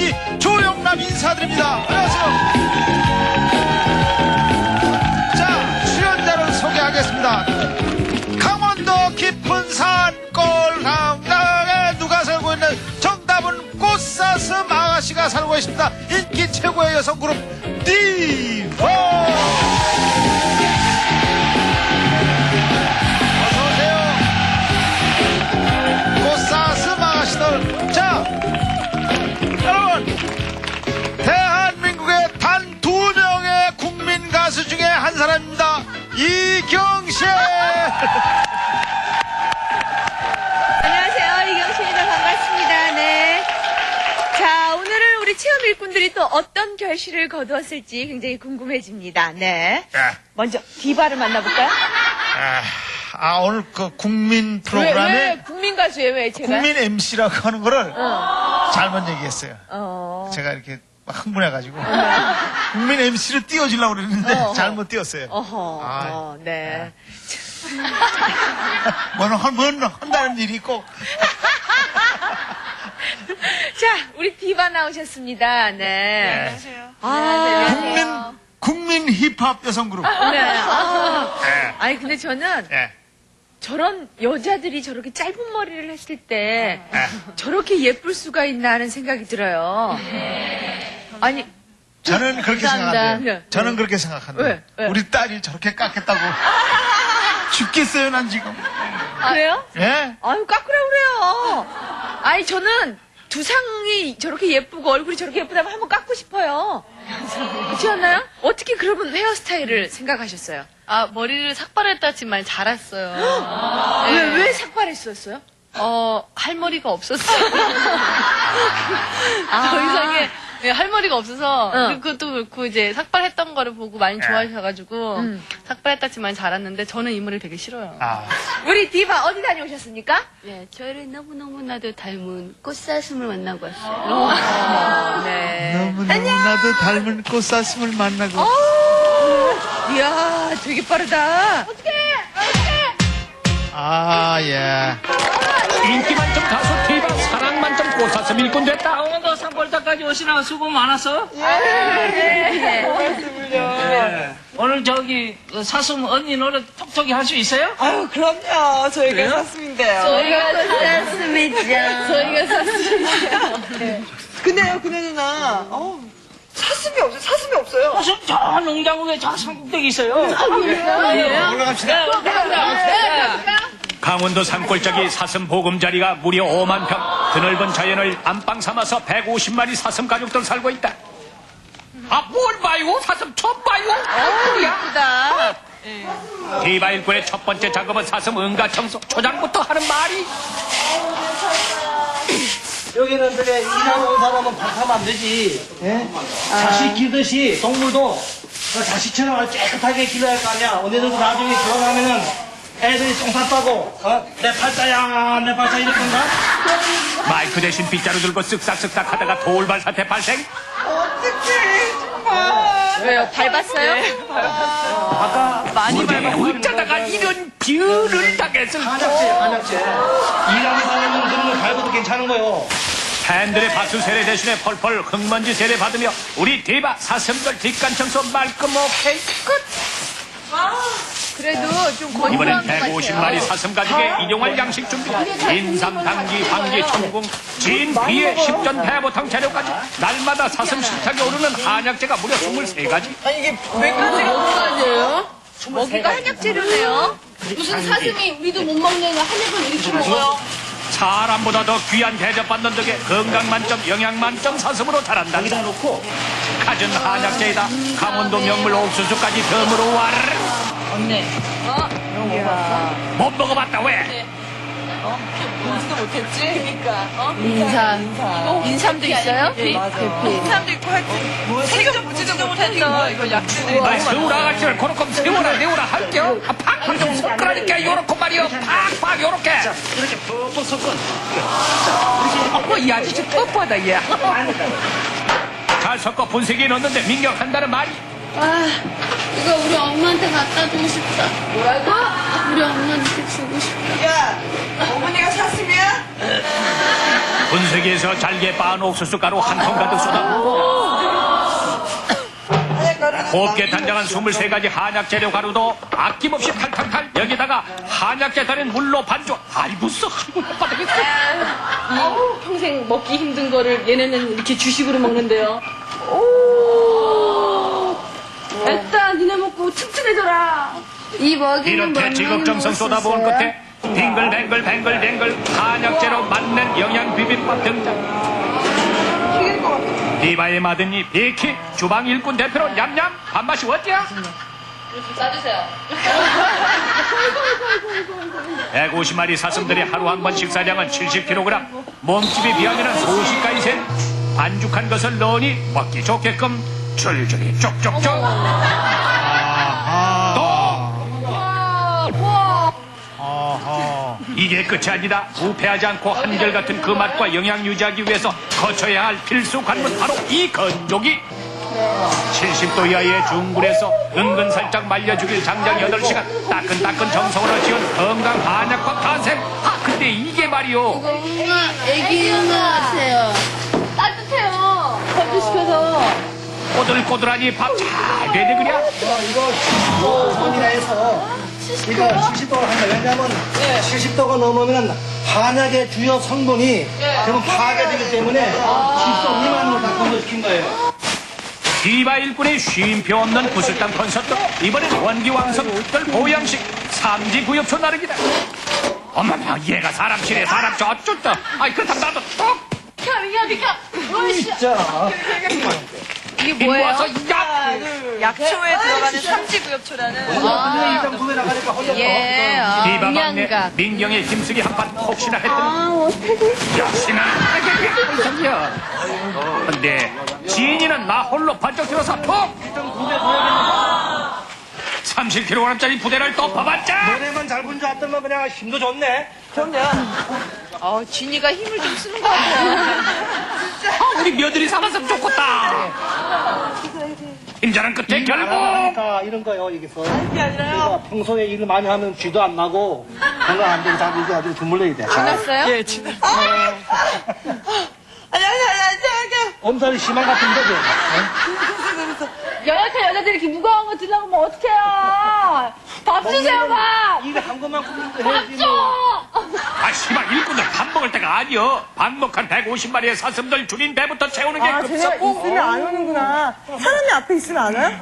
MC 조영남 인사드립니다. 안녕하세요. 자, 출연자를 소개하겠습니다. 강원도 깊은 산골 강당에 누가 살고 있는 정답은 꽃사슴 아가씨가 살고 있습니다. 인기 최고의 여성 그룹 디 이경실. 안녕하세요. 이경신입니다. 반갑습니다. 네. 자, 오늘은 우리 체험 일꾼들이 또 어떤 결실을 거두었을지 굉장히 궁금해집니다. 네. 아, 먼저 디바를 만나볼까요? 아, 오늘 그 국민 왜, 프로그램에 왜 국민 가수예요? 왜 제가? 국민 MC라고 하는 거를 어. 잘못 얘기했어요. 어. 제가 이렇게 막 흥분해가지고 국민 MC를 띄워주려고 그랬는데 어허. 잘못 띄웠어요. 어허. 아, 어, 네. 뭐는 한, 뭐는 한다는 일이 있고 자, 우리 디바 나오셨습니다. 네. 안녕하세요. 아, 국민 국민 힙합 여성 그룹. 네. 아. 예. 아니, 근데 저는 예. 저런 여자들이 저렇게 짧은 머리를 했을 때 예. 저렇게 예쁠 수가 있나 하는 생각이 들어요. 아니, 저는 그렇게 감사합니다. 생각한대요. 네. 저는 그렇게 생각한대요. 왜? 왜? 우리 딸이 저렇게 깎겠다고 죽겠어요, 난 지금. 그래요? 예? 아유, 깎으라 그래요. 아니, 저는 두상이 저렇게 예쁘고 얼굴이 저렇게 예쁘다면 한번 깎고 싶어요. 그렇지 않나요? 어떻게 그러면 헤어스타일을 생각하셨어요? 아, 머리를 삭발했다 했지만 자랐어요. 왜, 네. 왜 삭발했었어요? 어, 할 머리가 없었어요. 더 이상의 네, 할 머리가 없어서 어. 그것도 그렇고 이제 삭발했던 거를 보고 많이 좋아하셔가지고 음. 삭발했다 했지만 자랐는데 저는 이 머리 되게 싫어요. 아. 우리 디바 어디 다녀오셨습니까? 네, 저를 너무너무나도 닮은 꽃사슴을 만나고 왔어요. 어, 네. 너무너무나도 닮은 꽃사슴을 만나고. 이야, 되게 빠르다. 아, 예. 인기 만점 가수 디바 사랑 만점 꽃사슴 일꾼 됐다. 산골다까지 오시나 수고 많았어? 네. 네. 오늘 저기 어, 사슴 언니 노래 톡톡히 할 수 있어요? 아유, 그럼요. 저희가 그래요? 샀습니다요. 저희가 꽃사슴이죠. 저희가 샀습니다. 근데요, 근데 누나, 어 사슴이 없어요. 사슴이 없어요. 사슴 저 농장국에 저 산꼭대기 있어요. 올라갑시다. 강원도 산골짜기 사슴 보금자리가 무려 5만 평. 드넓은 자연을 안방 삼아서 150마리 사슴 가족들 살고 있다. 아, 뭘 봐요? 사슴 처음 봐요? 어우, 예쁘다. 디바 일꾼의 첫 번째 작업은 사슴 응가 청소. 초장부터 하는 말이 여기는 그래 일하러 온 사람은 반하면 안 되지. 예? 자식 기듯이 동물도 그 자식처럼 깨끗하게 길러야 할 거 아니야. 언니들도 나중에 결혼하면은 애들이 똥 쌌다고 어? 내 팔자야 내 팔자 이럴 건가? 마이크 대신 빗자루 들고 쓱싹쓱싹 하다가 돌발 사태 발생. 어떡해, 정말. 왜요? 밟았어요? 아까 많이 밟았고 어쩌다가 이런 비유를 당했을 한약재 한약재 일하는 사람은 그런 거 밟아도 괜찮은 거요. 팬들의 박수 세례 대신에 펄펄 흙먼지 세례 받으며 우리 디바 사슴들 뒷간 청소 말끔 오케이 끝. 그래도 좀 이번엔 건조한 것 150마리 같아요. 사슴 가족의 일용할 양식 준비. 인삼, 당귀, 방귀, 천궁, 진, 비에, 십전, 대보탕 재료까지 날마다 사슴 식탁에 오르는 한약재가 무려 23가지. 아니, 이게 왜 그러지? 먹어야죠. 먹이가 한약 재료네요. 무슨 사슴이 우리도 못 먹는 한약을 이렇게 먹어요? 사람보다 더 귀한 대접받는 덕에 건강 만점, 영양 만점 사슴으로 자란다. 여기다 놓고 갖은 한약재에다 강원도 명물 옥수수까지 덤으로 와르르. 언니 못 먹어봤다 왜? 보지도 못했지? 그니까. 어? 인삼. 인삼도 있어요? 인삼도 있고 하여튼. 뭐, 생전 보지도 못했어. 이거 약주들이. 아이 세우라 아가씨를 그렇게 세우라 내우라 할게요. 아, 팍팍 좀 섞으라니까 요렇게 말이요. 팍팍 요렇게. 이렇게 푹푹 섞어 어머 이 아저씨 뻔뻔하다 얘. 잘 섞어 분쇄기에 넣는데 민경한다는 말이. 아, 이거 우리 엄마한테 갖다 주고 싶다. 뭐라고? 우리 엄마한테 주고 싶다. 야, 어머니가 사슴이야? 분쇄기에서 잘게 빻은 옥수수 가루 한 통 가득 쏟아붓고 곱게 단장한 23가지 한약 재료 가루도 아낌없이 탈탈탈 여기다가 한약재 달인 물로 반죽 아이고 썩 바닥에 아우, 평생 먹기 힘든 거를 얘네는 이렇게 주식으로 먹는데요. 오. 일단 먹고 튼튼해져라. 이 먹이는 이렇게 몇 지극정성 쏟아부은? 끝에 빙글뱅글 뱅글뱅글 한약재로 만든 영양 비빔밥 등장. 디바의 마드니 비키 주방 일꾼 대표로 냠냠. 밥맛이 어때요? 싸주세요. 150마리 사슴들이 하루 한 번 식사량은 70kg 몸집이 비하면 소식까지 센. 반죽한 것을 넣으니 먹기 좋게끔. 줄줄이 쪽쪽쪽 이게 끝이 아니다 부패하지 않고 한결같은 그 맛과 영양 유지하기 위해서 거쳐야 할 필수 관문 바로 이 건조기 70도 이하의 중불에서 은근 살짝 말려주길 장장 8시간 따끈따끈 정성으로 지은 건강 한약밥 탄생 아 근데 이게 말이요 엄마, 애기 응아 하세요. 따뜻해요. 건조시켜서. 꼬들꼬들하니 밥 잘 되네 그냥 이거 손이라 해서 이거 70도로 한다. 왜냐면 70도가 넘으면 한약의 주요 성분이 그러면 파괴되기 때문에 70도 미만으로 다 건조시킨 거예요. 디바 일꾼의 쉼표 없는 구슬땀 콘서트 이번엔 원기왕성 특별 보양식 삼지 구엽초 나르기다 어머나 얘가 사람 치네 사람 저쪽다 아이 그렇다면 나도. 어이씨. 진짜. 이게 뭐예요? 와서 야 약초에 들어가는 삼지구엽초라는. 혼자 예, 아, 디바 막내 음양각. 민경의 힘쓰기 한판 혹시나 했더니. 역시나. 깜짝이야 근데 지인이는 나 홀로 반짝 들어서 톡 30kg짜리 부대를 또 퍼봤자! 노래만 잘 부른 줄 알았더만 그냥 힘도 좋네. 어, 진이가 힘을 좀 쓰는 것 같아요. 아, 우리 며느리 살았으면 좋겠다 힘자는 끝에 결국 그러니까 이런 거요 여기서. 그러니까 평소에 일을 많이 하면 쥐도 안 나고 건강 안 되고 다 이거 아주 주물러야 돼. 끝났어요? 예, 진짜. 아니, 아니, 아니, 아니, 아니. 엄살이 심한 것 같은 거죠. 여약한 여자들이 이렇게 무거운 거 들라고 하면 어떡해요. 밥 주세요, 밥. 일을 한 것만 꾸미면 밥 해야지 줘. 뭐. 아, 씨발, 일꾼들 밥 먹을 때가 아니여. 방목한 150마리의 사슴들 줄인 배부터 채우는 게 아, 급사고. 있으면 안 오는구나. 사람이 앞에 있으면 안 와요?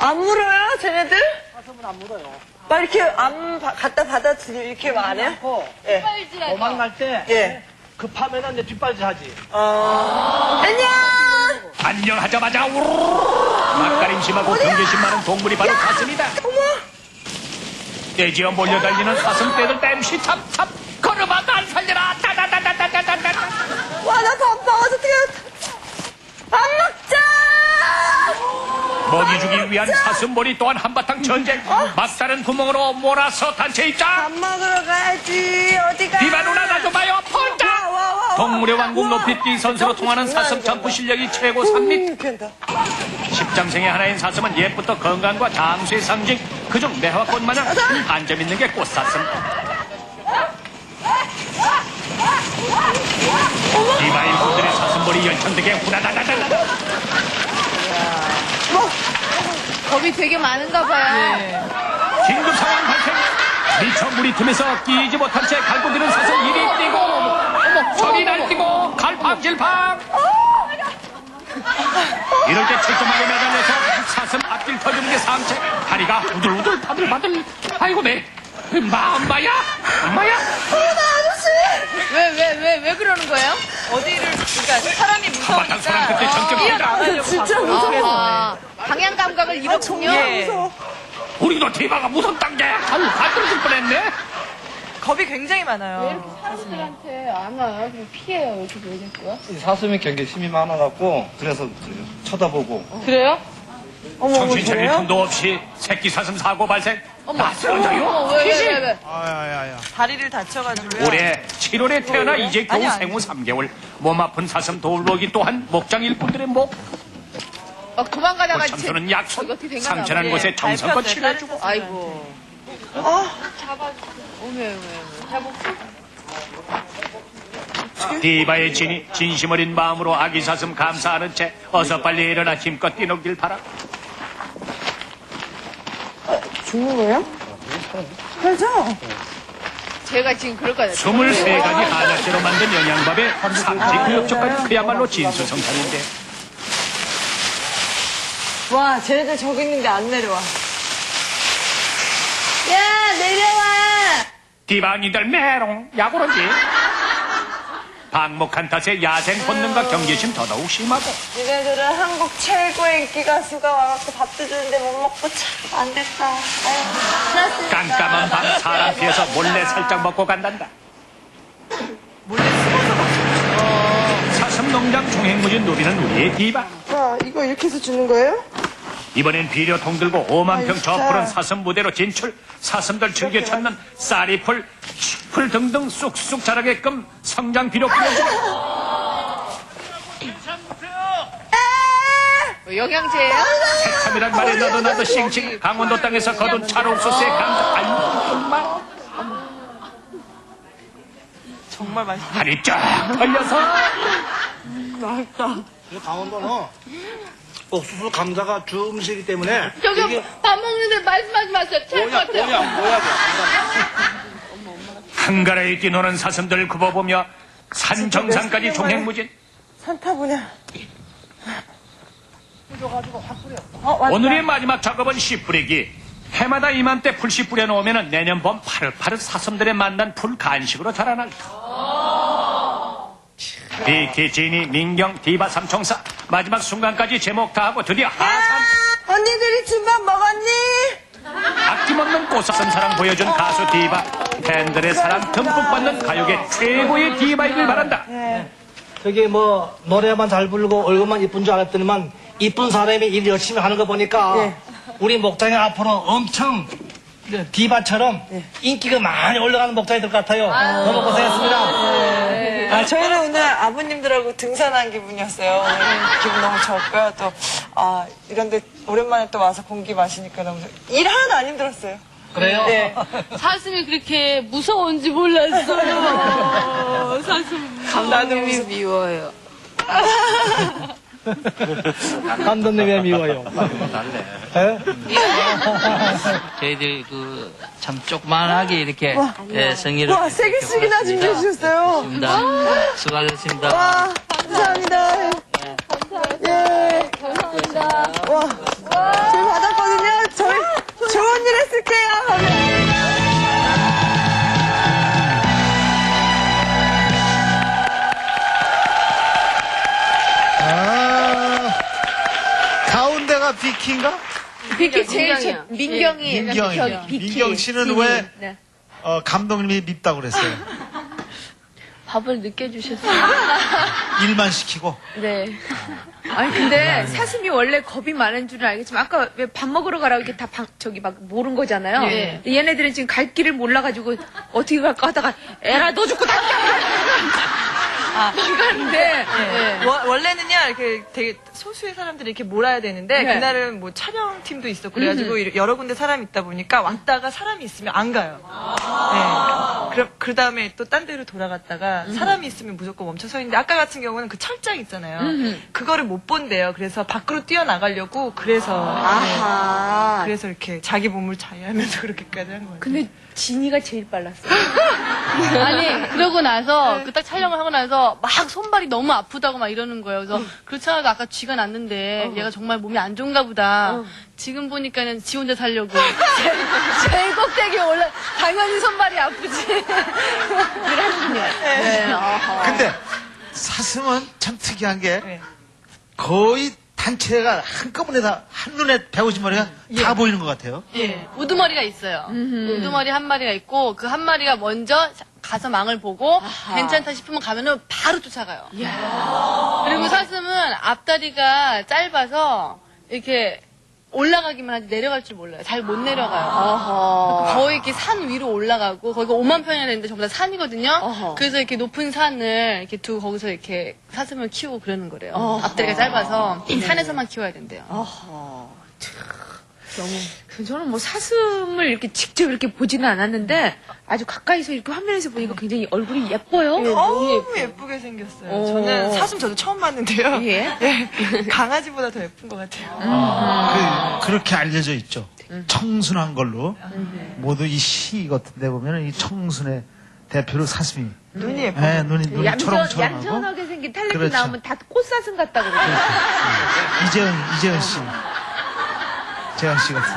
안 물어요, 쟤네들? 사슴은 안 물어요. 막 이렇게 안 바- 갖다 받아들이 이렇게 안 해요? 예. 도망갈 때 예. 급하면은 이제 뒷발질 하지. 어. 안녕! 안녕하자마자 우르르 맛가림 심하고 경계심 많은 동물이 바로 사슴이다. 떼지어 몰려달리는 사슴떼들 땜시 참참 걸어봐 날 살려라. 따다다다다다다다. 와, 나밥 먹어서 어떻게. 밥 먹자! 먹이 주기 위한 사슴몰이 또한 한바탕 전쟁. 막다른 구멍으로 몰아서 단체 입장. 밥 먹으러 가야지. 어디가? 비바 누나 나좀 봐요. 와, 폴짝. 동물의 왕국 와. 높이뛰기 선수로 통하는 사슴 점프 실력이 최고 3 십장생의 하나인 사슴은 옛부터 건강과 장수의 상징 그중 매화 꽃마냥 한점 있는 게 꽃사슴. 이바일 분들의 사슴머리 열천되게 후다다다다다 겁이 되게 많은가 봐요. 긴급 상황 발생. 미처 물이 틈에서 끼지 못한 채 갈고 드는 사슴 이리 뛰고 어머 저리 날뛰고 갈팡질팡 이럴 때 철저하게 매달려서 사슴 앞길 터주는 게 상책 다리가 우들우들 바들바들 아이고 내 마 엄마야 엄마야 왜, 왜, 왜, 왜 그러는 거예요? 어디를, 그러니까 사람이 한바탕 소란 끝에 무서우니까 정적 뛰어나가려고 진짜 무서워. 아, 방향 감각을 잃었군요. 예. 우리도 디바가 무섭단 게 아유 가떨어질 뻔했네 겁이 굉장히 많아요. 사람들한테 안 와요. 그냥 피해요. 이렇게 왜 됐고요? 사슴이 경계심이 많아갖고 그래서 그 쳐다보고 그래요? 정신 차릴 틈도 없이 새끼 사슴 사고 발생 낯설어져요 어, 왜, 왜, 왜, 왜? 다리를 다쳐가지고요. 올해 7월에 태어나 이제 겨우 아니, 아니. 생후 3개월 몸 아픈 사슴 돌보기 또한 목장 일꾼들의 목 어, 그 참소는 약속 이거 어떻게 된? 삼천한 예, 곳에 정성껏. 치료해주고 아이고. 어, 어메, 어메, 어메. 어떻게? 디바의 진이 진심 어린 마음으로 아기 사슴 감사하는 채 어서 빨리 일어나 힘껏 뛰놀길 바라. 죽는 거예요? 그죠? 제가 지금 그럴 거예요. 23가지 한약재로 만든 영양밥에 삼지 구역초까지 그야말로 진수성찬인데 와, 쟤네들 저기 있는데 안 내려와. 야, 내려와! 디바니들 메롱 야구런지 방목한 탓에 야생 본능과 경계심 더더욱 심하고 니네들은 한국 최고의 인기 가수가 와갖고 밥도 주는데 못 먹고 참 안 됐다. 아유. 깜깜한 밤 사람 피해서 몰래 살짝 먹고 간단다. 사슴 농장 종횡무진 누비는 우리의 디바. 와, 이거 이렇게 해서 주는 거예요? 이번엔 비료 통 들고 5만 평 저. 푸른 사슴 무대로 진출. 사슴들 즐겨 찾는 쌀이풀, 칡풀 등등 쑥쑥 자라게끔 성장 비료 뿌려주고 뭐 영양제예요? 새참이란 말에 너도 나도 싱싱 강원도 땅에서 거둔 찰옥수수의 감자. 아유 정말. 정말 맛있어. 한이 쫙 걸려서 이 강원도는 옥수수 감자가 주 음식이기 때문에 저기 이게 밥 먹는데 말씀하지 마세요. 찰것 같아요. 한가라에 뛰노는 사슴들 굽어보며 산 정상까지 종횡무진. 산타 분야. 어, 맞다. 오늘의 마지막 작업은 씨 뿌리기. 해마다 이맘때 풀씨 뿌려놓으면 내년 봄 파릇파릇 사슴들의 만난 풀 간식으로 자라날다. 비키, 지니, 민경, 디바 삼총사 마지막 순간까지 제목 다 하고 드디어 하산 언니들이 준밥 먹었니? 아낌없는 꽃사슴 사랑 보여준 가수 디바 팬들의 사랑 듬뿍 받는 가요계 최고의 디바이길 바란다 저기 뭐 노래만 잘 부르고 얼굴만 이쁜 줄 알았더니만 이쁜 사람이 일 열심히 하는 거 보니까 예. 우리 목장이 앞으로 엄청 그 디바처럼 인기가 많이 올라가는 목장이 될 것 같아요. 너무 고생했습니다. 아, 저희는 오늘 아버님들하고 등산한 기분이었어요. 오늘 기분 너무 좋았고요. 또, 아, 이런데 오랜만에 또 와서 공기 마시니까 너무, 좋- 일 하나도 안 힘들었어요. 그래요? 네. 사슴이 그렇게 무서운지 몰랐어요. 사슴. 감독님이 미워요. 감독님이 왜 미워요? 예? 저희들 그 참 조그만하게 이렇게 예, 성의를 와, 세 개 씩이나 준비해 주셨어요. 습니다 수고하셨습니다. 와, 감사합니다. 예. 감사합니다. 와, 저희 받았거든요. 저희 좋은 일 했을게요. 가운데가 비키인가? 비키 제일 민경이요. 저- 민경이. 민경이. 저 비키. 민경 씨는. 왜- 네. 어, 감독님이 밉다고 그랬어요. 밥을 늦게 주셨어요. 일만 시키고. 네. 아니 근데 사슴이 원래 겁이 많은 줄은 알겠지만 아까 왜 밥 먹으러 가라고 이렇게 다 방- 저기 막 모른 거잖아요. 네. 근데 얘네들은 지금 갈 길을 몰라가지고 어떻게 갈까 하다가 에라 너 죽고 다 아, 가는데 원- 원래는요 이렇게 되게 소수의 사람들이 이렇게 몰아야 되는데 네. 그날은 뭐 촬영팀도 있었고 그래가지고 이렇게 여러 군데 사람이 있다 보니까 왔다가 사람이 있으면 안 가요. 네. 그 다음에 또 딴 데로 돌아갔다가 사람이 있으면 무조건 멈춰 서 있는데 아까 같은 경우는 그 철장 있잖아요. 그거를 못 본대요. 그래서 밖으로 뛰어나가려고 그래서 네. 그래서 이렇게 자기 몸을 자유하면서 그렇게까지 한 거예요. 근데 진이가 제일 빨랐어. 아니, 그러고 나서, 그 딱 촬영을 하고 나서, 막 손발이 너무 아프다고 막 이러는 거예요. 그래서, 그렇지 않아도 아까 쥐가 났는데, 얘가 정말 몸이 안 좋은가 보다. 지금 보니까는 지 혼자 살려고. 제일 꼭대기에 올라 당연히 손발이 아프지. 그러는군요. 네. 어허. 근데 사슴은 참 특이한 게 네. 거의 단체가 한꺼번에 다 한눈에 150마리가 다 보이는 것 같아요. 예, 우두머리가 있어요. 우두머리 한 마리가 있고, 그 한 마리가 먼저 가서 망을 보고, 괜찮다 싶으면 가면은 바로 쫓아가요. 그리고 사슴은 앞다리가 짧아서, 이렇게 올라가기만 하지 내려갈 줄 몰라요. 잘 못 내려가요. 어허. 거의 이렇게 산 위로 올라가고 거기가 5만 평이나 되는데 전부 다 산이거든요. 어허. 그래서 이렇게 높은 산을 이렇게 두고 거기서 이렇게 사슴을 키우고 그러는 거래요. 앞다리가 짧아서 산에서만 키워야 된대요. 어허. 그 저는 뭐 사슴을 이렇게 직접 이렇게 보지는 않았는데 아주 가까이서 이렇게 화면에서 보니까 굉장히 얼굴이 예뻐요. 너무 예쁘게 생겼어요. 오. 저는 사슴 저도 처음 봤는데요. 예. 예, 강아지보다 더 예쁜 것 같아요. 그, 그렇게 알려져 있죠. 청순한 걸로 모두 이 시 같은 데 보면 이 청순의 대표로 사슴이 눈이 예뻐. 예, 눈이 눈이 얌전, 초롱초롱하고 얌전하게 생긴 텔레비 그렇죠. 나오면 다 꽃사슴 같다고 그러죠. 이재현 이재현 씨 재현 씨 같은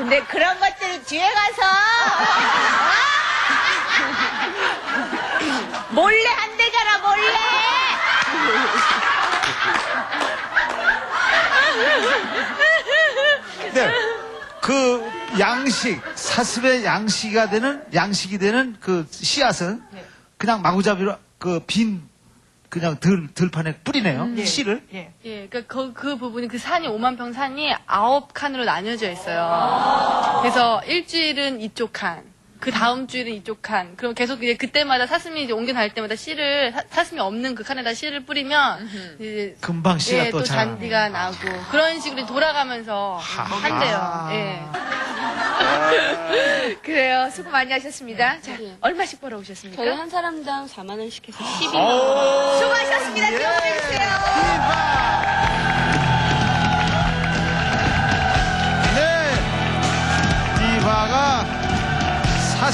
근데 그런 것들이 뒤에 가서 몰래 한대잖아 몰래. 네. 그 양식 사슴의 양식이 되는 양식이 되는 그 씨앗은 그냥 마구잡이로 그 빈 그냥 들 들판에 뿌리네요 씨를 예. 예, 그러니까 그, 그 부분이 그 산이 5만 평 산이 아홉 칸으로 나뉘어져 있어요. 그래서 일주일은 이쪽 칸, 그 다음 주일은 이쪽 칸. 그럼 계속 이제 그때마다 사슴이 이제 옮겨 다닐 때마다 씨를 사, 사슴이 없는 그 칸에다 씨를 뿌리면 이제 금방 씨가 예, 또또 잘. 잔디가 나고 그런 식으로 돌아가면서 한대요. 예. 그래요. 수고 많이 하셨습니다. 자, 예. 얼마씩 벌어 오셨습니까? 저희 한 사람당 4만 원씩 해서 12만 원. 수고하셨습니다. 기억해주세요.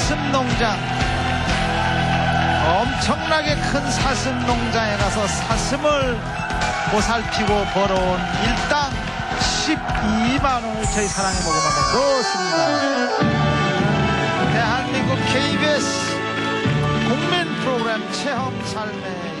사슴 농장 엄청나게 큰 사슴 농장에 가서 사슴을 보살피고 벌어온 일당 12만 원을 저희 사랑의 모금함에 넣었습니다. 대한민국 KBS 국민 프로그램 체험 삶의